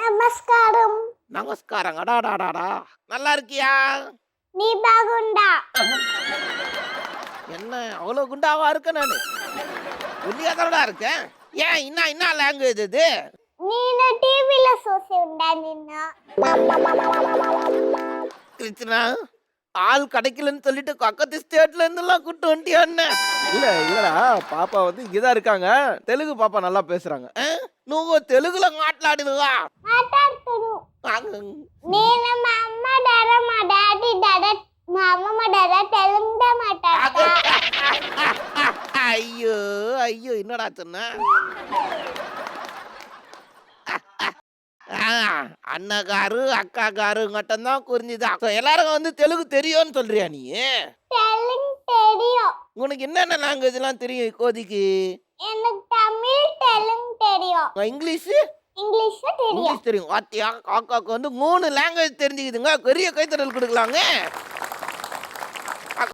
నమస్కారం நமஸ்காரம் அடாடாடாடா நல்லா இருக்கியா నీ బాగుండా என்ன அவ்வளோ குண்டாவா இருக்க நான் ஒல்லியா தானடா இருக்கேன் ஏன் என்ன என்ன லாங்குவேஜ் இது నేను టీవీలో చూసి ఉండా నిన్న கிருஷ்ணா ஆள் கிடைக்கலன்னு சொல்லிட்டு பக்கத்து ஸ்டேட்ல இருந்தெல்லாம் கூட்டு வந்துட்டியான்னு இல்ல இல்லடா பாப்பா வந்து இங்கதான் இருக்காங்க தெலுங்கு பாப்பா நல்லா பேசுறாங்க నువ్వు తెలుగులో మాట్లాడినవా మాట్లాడుతును నేను మా అమ్మ డాడ మా డాడీ డాడ మా అమ్మ మా డాడ తెలుగులో మాట్లాడతా ஐயோ ஐயோ என்னடா சொன்ன அண்ணகாரு அக்காகாரு மட்டும்தான் புரிஞ்சுதான் எல்லாருக்கும் வந்து தெலுங்கு தெரியும்னு சொல்றியா நீ தெலுங்கு தெரியும் உனக்கு என்னென்ன லாங்குவேஜ் எல்லாம் தெரியும் இப்போதைக்கு எனக்கு தமிழ் தெலுங்கு தெரியும் இங்கிலீஷ் இங்கிலீஷ் தெரியும். இங்கிலீஷ் தெரியும். வாத்தியா காக்காக்கு வந்து மூணு லாங்குவேஜ் தெரிஞ்சுக்குதுங்க. பெரிய கைத்தறல் கொடுக்கலாங்க.